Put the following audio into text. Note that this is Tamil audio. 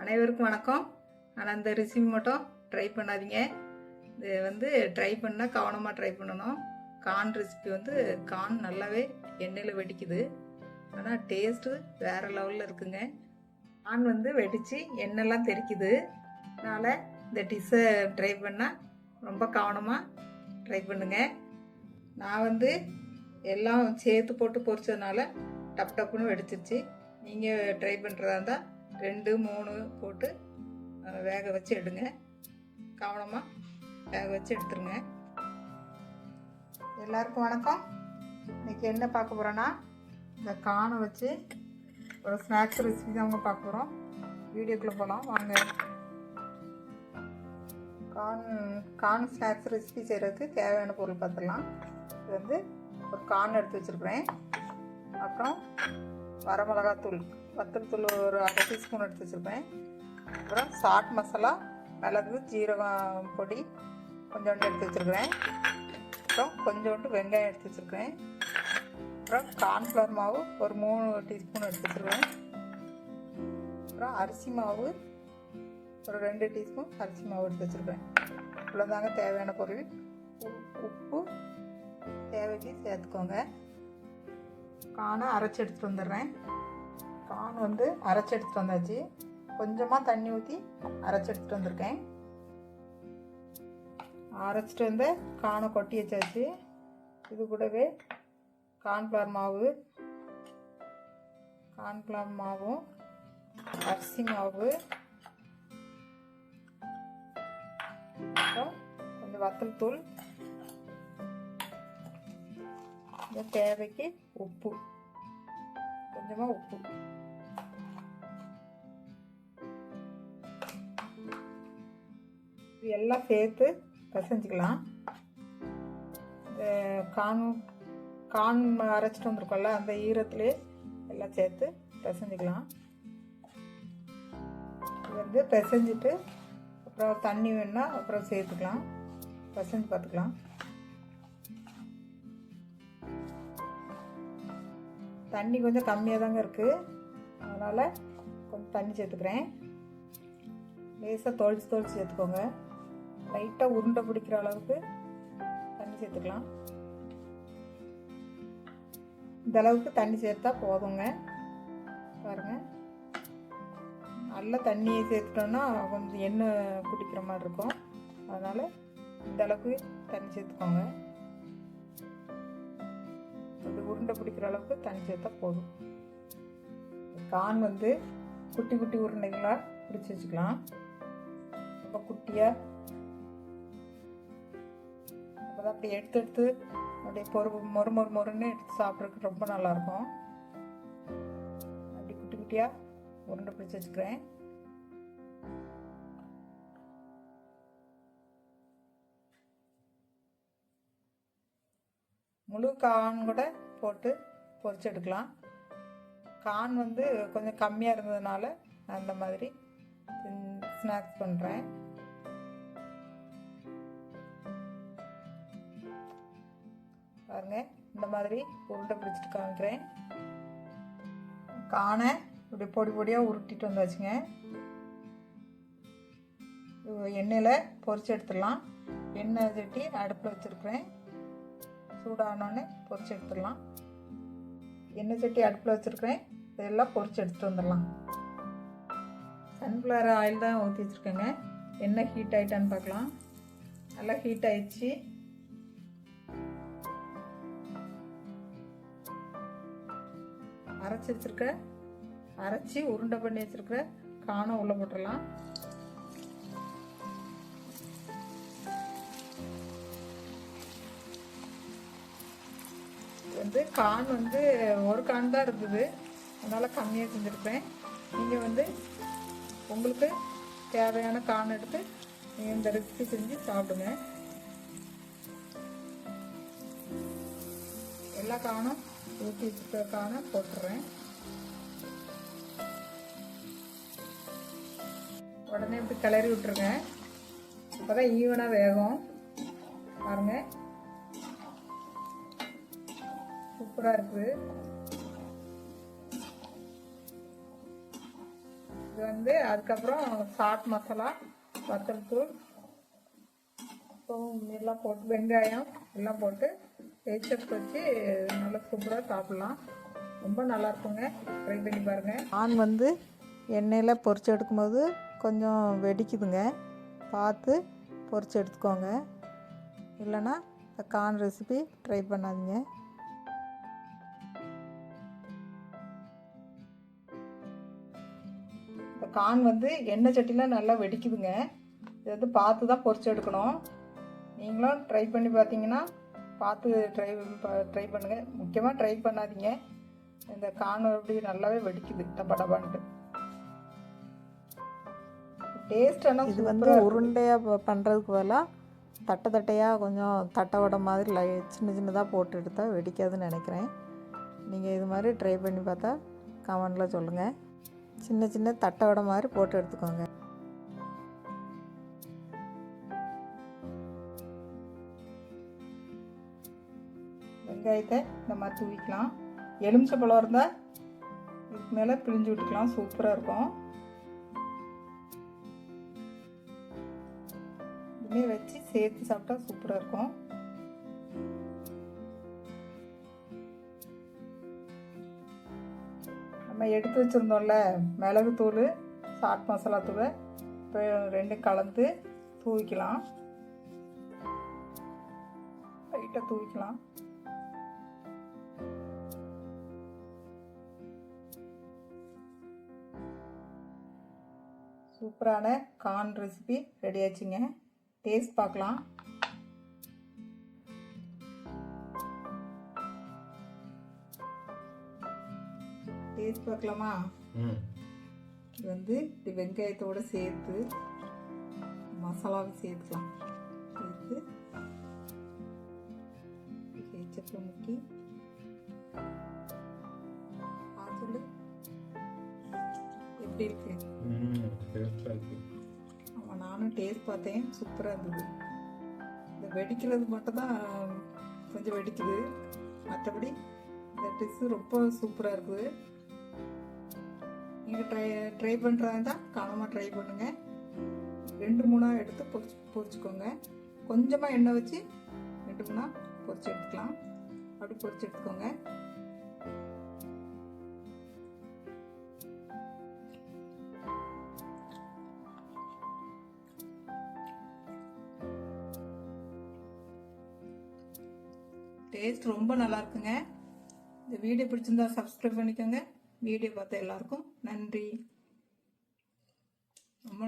அனைவருக்கும் வணக்கம். ஆனால் அந்த ரெசிபி மட்டும் ட்ரை பண்ணாதீங்க. இது வந்து ட்ரை பண்ணால் கவனமாக ட்ரை பண்ணணும். கார்ன் ரெசிபி வந்து கார்ன் நல்லாவே எண்ணெயில் வெடிக்குது. ஆனால் டேஸ்ட்டு வேறு லெவலில் இருக்குங்க. கார்ன் வந்து வெடித்து எண்ணெய்லாம் தெரிக்குது. அதனால் இந்த டிஷ்ஷை ட்ரை பண்ணால் ரொம்ப கவனமாக ட்ரை பண்ணுங்க. நான் வந்து எல்லாம் சேர்த்து போட்டு பொரிச்சதுனால டப் டப்புன்னு வெடிச்சிருச்சு. நீங்கள் ட்ரை பண்ணுறதா இருந்தால் ரெண்டு மூணு போட்டு வேக வச்சு எடுங்க. கவனமாக வேக வச்சு எடுத்துருங்க. எல்லாருக்கும் வணக்கம். இன்னைக்கு என்ன பார்க்க போகிறோன்னா இந்த கானை வச்சு ஒரு ஸ்நாக்ஸ் ரெசிபி தான் அவங்க பார்க்க போகிறோம் வீடியோக்குள்ளே போகலாம் வாங்க. கார்ன் கார்ன் ஸ்நாக்ஸ் ரெசிபி செய்கிறதுக்கு தேவையான பொருள் பார்த்துடலாம். இது வந்து ஒரு கார்ன் எடுத்து வச்சுருக்குறேன். அப்புறம் வரமிளகாத்தூள். வத்தல் தூள் ஒரு அரை டீஸ்பூன் எடுத்து வச்சுருப்பேன். அப்புறம் சாட் மசாலா மிளகு ஜீரகம் பொடி கொஞ்சோண்டு எடுத்து வச்சுருக்கிறேன். அப்புறம் கொஞ்சோண்டு வெங்காயம் எடுத்து வச்சுருக்கிறேன். அப்புறம் கார்ன்ஃப்ளவர் மாவு ஒரு மூணு டீஸ்பூன் எடுத்து வச்சுருவேன். அப்புறம் அரிசி மாவு ஒரு ரெண்டு டீஸ்பூன் அரிசி மாவு எடுத்து வச்சுருக்கேன் இவ்வளோதாங்க தேவையான பொருள். உப்பு தேவைக்கு சேர்த்துக்கோங்க. கானை அரைச்சி எடுத்துகிட்டு வந்துடுறேன். கான் வந்து அரைச்சி எடுத்துகிட்டு வந்தாச்சு. கொஞ்சமாக தண்ணி ஊற்றி அரைச்சி எடுத்துகிட்டு வந்திருக்கேன். அரைச்சிட்டு வந்து கானை கொட்டி வச்சாச்சு. இது கூடவே கார்ன்ஃப்ளவர் மாவு கார்ன்ஃப்ளவர் மாவும் அரிசி மாவு அப்புறம் கொஞ்சம் வத்தல் தூள் இந்த தேவைக்கு உப்பு. கொஞ்சமாக உப்பு இது எல்லாம் சேர்த்து பிசைஞ்சிக்கலாம். இந்த கான் கான் அரைச்சிட்டு வந்திருக்கோம்ல அந்த ஈரத்துலேயே எல்லாம் சேர்த்து பிசைஞ்சிக்கலாம். இது வந்து பிசைஞ்சிட்டு அப்புறம் தண்ணி வேணுன்னா அப்புறம் சேர்த்துக்கலாம். பிசைஞ்சு பார்த்துக்கலாம். தண்ணி கொஞ்சம் கம்மியாக தாங்க இருக்குது அதனால் கொஞ்சம் தண்ணி சேர்த்துக்கிறேன். லேசாக தொளிச்சு தொளிச்சு சேர்த்துக்கோங்க. லைட்டாக உருண்டை பிடிக்கிற அளவுக்கு தண்ணி சேர்த்துக்கலாம். இந்த அளவுக்கு தண்ணி சேர்த்தா போதுங்க. பாருங்கள் நல்லா தண்ணியை சேர்த்துட்டோன்னா கொஞ்சம் எண்ணெய் குடிக்கிற மாதிரி இருக்கும். அதனால் இந்த அளவுக்கு தண்ணி சேர்த்துக்கோங்க. அப்படி உருண்டை பிடிக்கிற அளவுக்கு தண்ணி சேர்த்தா போதும். கான் வந்து குட்டி குட்டி உருண்டைகளாக பிடிச்சி வச்சுக்கலாம். ரொம்ப குட்டியாக அப்போ அப்படி எடுத்து எடுத்து அப்படியே பொறு மொறு மொறு மொறுன்னு எடுத்து சாப்பிட்றதுக்கு ரொம்ப நல்லாயிருக்கும் அப்படி குட்டி குட்டியாக உருண்டை பிடிச்சி வச்சுக்கிறேன். முழு கான் கூட போட்டு பொரிச்சு எடுக்கலாம் கான் வந்து கொஞ்சம் கம்மியாக இருந்ததுனால நான் மாதிரி ஸ்நாக்ஸ் பண்ணுறேன் பாருங்க இந்த மாதிரி உருண்டை பிடிச்சிட்டு காமிக்கிறேன். கானை இப்படி பொடி பொடியாக உருட்டிட்டு வந்தாச்சுங்க. எண்ணெயில் பொரிச்சு எடுத்துடலாம். எண்ணெய் சட்டி அடுப்பில் வச்சுருக்குறேன். சூடானோடனே பொரிச்சு எடுத்துடலாம். எண்ணெய் சட்டி அடுப்பில் வச்சுருக்கிறேன். இதெல்லாம் பொறிச்சு எடுத்துகிட்டு வந்துடலாம். சன்ஃப்ளவர் ஆயில் தான் ஊற்றி வச்சுருக்கேங்க. எண்ணெய் ஹீட் ஆகிட்டான்னு பார்க்கலாம். நல்லா ஹீட் ஆயிடுச்சு. அரைச்சி வச்சுருக்க அரைச்சி உருண்டை பண்ணி வச்சுருக்க காணம் உள்ளே போட்டுடலாம். வந்து கான் வந்து ஒரு கான் தான் இருந்தது. அதனால் கம்மியாக செஞ்சுருப்பேன் நீங்கள் வந்து உங்களுக்கு தேவையான கான் எடுத்து நீங்கள் இந்த ரெசிபி செஞ்சு சாப்பிடுங்க. எல்லா காணும் ஊற்றி வச்சுருக்க கானை போட்டுறேன். உடனே இப்படி கிளறி விட்டுருங்க. அப்போ தான் ஈவனாக வேகும். பாருங்கள் சூப்பராக இருக்குது இது வந்து அதுக்கப்புறம் சாட் மசாலா வத்தல் தூள் அப்புறம் எல்லாம் போட்டு வெங்காயம் எல்லாம் போட்டு எச்சப் வச்சு நல்லா சூப்பராக சாப்பிட்லாம். ரொம்ப நல்லா இருக்குங்க. ட்ரை பண்ணி பாருங்கள் ஆண் வந்து எண்ணெயில் பொறிச்சு எடுக்கும்போது கொஞ்சம் வெடிக்குதுங்க. பார்த்து பொறிச்சு எடுத்துக்கோங்க. இல்லைன்னா இந்த ரெசிபி ட்ரை பண்ணாதீங்க. கார்ன் வந்து எண்ணெய் சட்டியில் நல்லா வெடிக்குதுங்க. இது வந்து பார்த்து தான் பொரிச்சு எடுக்கணும். நீங்களும் ட்ரை பண்ணி பார்த்தீங்கன்னா பார்த்து ட்ரை ட்ரை பண்ணுங்கள் முக்கியமாக ட்ரை பண்ணாதீங்க. இந்த கார்ன் அப்படி நல்லாவே வெடிக்குது. டப்பா டப்பான்ட்டு டேஸ்ட் ஆனால் இது வந்து உருண்டையாக பண்ணுறதுக்கு பதிலாக தட்டை தட்டையாக கொஞ்சம் தட்டை வடை மாதிரி லை சின்ன சின்னதாக போட்டு எடுத்தால் வெடிக்காதுன்னு நினைக்கிறேன். நீங்கள் இது மாதிரி ட்ரை பண்ணி பார்த்தா கமெண்டில் சொல்லுங்கள் சின்ன சின்ன தட்டை வடை மாதிரி போட்டு எடுத்துக்கோங்க. வெங்காயத்தை இந்த மாதிரி தூவிக்கலாம். எலுமிச்சை பழம் இருந்தால் இதுக்கு மேலே பிழிஞ்சு விட்டுக்கலாம். சூப்பராக இருக்கும். இதுமே வச்சு சேர்த்து சாப்பிட்டா சூப்பராக இருக்கும். நம்ம எடுத்து வச்சுருந்தோம்ல மிளகு தூள் சாட் மசாலா தூள் இப்போ ரெண்டும் கலந்து தூவிக்கலாம். லைட்டாக தூவிக்கலாம். சூப்பரான கார்ன் ரெசிபி ரெடி ஆச்சுங்க. டேஸ்ட் பார்க்கலாம். டேஸ்ட் பார்க்கலாமா? இது வந்து இது வெங்காயத்தோடு சேர்த்து மசாலாவை சேர்த்துக்கலாம். சேர்த்து கேச்சப்பில் முக்கி சொல்லு எப்படி இருக்கு? ஆமாம் நானும் டேஸ்ட் பார்த்தேன். சூப்பராக இருந்தது. இந்த வெடிக்கிறது மட்டும்தான் கொஞ்சம் வெடிக்குது. மற்றபடி இந்த டிஷ்ஷு ரொம்ப சூப்பராக இருக்குது. நீங்கள் ட்ரை ட்ரை பண்ணுறதா இருந்தால் காலமாக ட்ரை பண்ணுங்கள் ரெண்டு மூணாக எடுத்து பொறிச்சு பொரிச்சுக்கோங்க கொஞ்சமாக எண்ணெய் வச்சு ரெண்டு மூணாக பொறிச்சு எடுத்துக்கலாம். அப்படி பொறிச்சு எடுத்துக்கோங்க. டேஸ்ட் ரொம்ப நல்லா இருக்குங்க. இந்த வீடியோ பிடிச்சிருந்தா சப்ஸ்கிரைப் பண்ணிக்கோங்க. வீடியோ பார்த்த எல்லாருக்கும் நன்றி. ரொம்ப